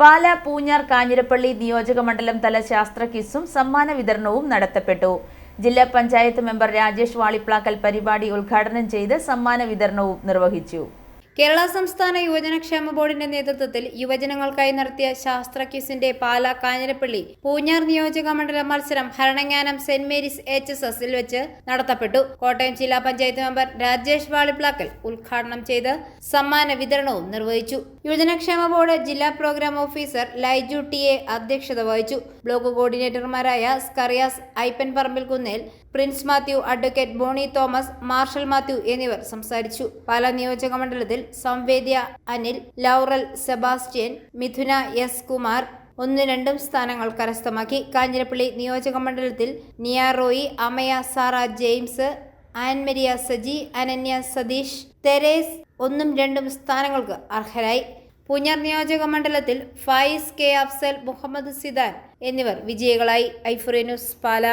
പാല പൂഞ്ഞാർ കാഞ്ഞിരപ്പള്ളി നിയോജക മണ്ഡലം തല ശാസ്ത്ര കിസും സമ്മാന വിതരണവും നടത്തപ്പെട്ടു. ജില്ലാ പഞ്ചായത്ത് മെമ്പർ രാജേഷ് വാളിപ്ലാക്കൽ പരിപാടി ഉദ്ഘാടനം ചെയ്ത് സമ്മാന വിതരണവും നിർവഹിച്ചു. കേരള സംസ്ഥാന യുവജനക്ഷേമ ബോർഡിന്റെ നേതൃത്വത്തിൽ യുവജനങ്ങൾക്കായി നടത്തിയ ശാസ്ത്ര പാലാ പാല കാഞ്ഞിരപ്പള്ളി പൂഞ്ഞാർ നിയോജക മണ്ഡല മത്സരം Bharananganam saint Mary's H S എസിൽ വെച്ച് നടത്തപ്പെട്ടു. കോട്ടയം ജില്ലാ പഞ്ചായത്ത് മെമ്പർ രാജേഷ് വാളിപ്ലാക്കൽ ഉദ്ഘാടനം ചെയ്ത് സമ്മാന വിതരണവും നിർവഹിച്ചു. യുവജനക്ഷേമ ബോർഡ് ജില്ലാ program officer Laiju T A അധ്യക്ഷത വഹിച്ചു. ബ്ലോക്ക് കോർഡിനേറ്റർമാരായ Skariyas Aippan Parambil Kunnel Prince Mathew advocate Boney Thomas marshal Mathew എന്നിവർ സംസാരിച്ചു. പാല നിയോജക മണ്ഡലത്തിൽ സംവേദ്യ അനിൽ ലൗറൽ സെബാസ്റ്റ്യൻ മിഥുന എസ് കുമാർ ഒന്നും രണ്ടും സ്ഥാനങ്ങൾ കരസ്ഥമാക്കി. കാഞ്ഞിരപ്പള്ളി നിയോജക മണ്ഡലത്തിൽ Niyaroy Amaya Sara James Ann Maria Saji Ananya Satheesh Therese ഒന്നും രണ്ടും സ്ഥാനങ്ങൾക്ക് അർഹരായി. പൂഞ്ഞാർ നിയോജക മണ്ഡലത്തിൽ ഫായിസ് കെ അഫ്സൽ മുഹമ്മദ് സിദാൻ എന്നിവർ വിജയികളായി. ഐഫുറി പാല.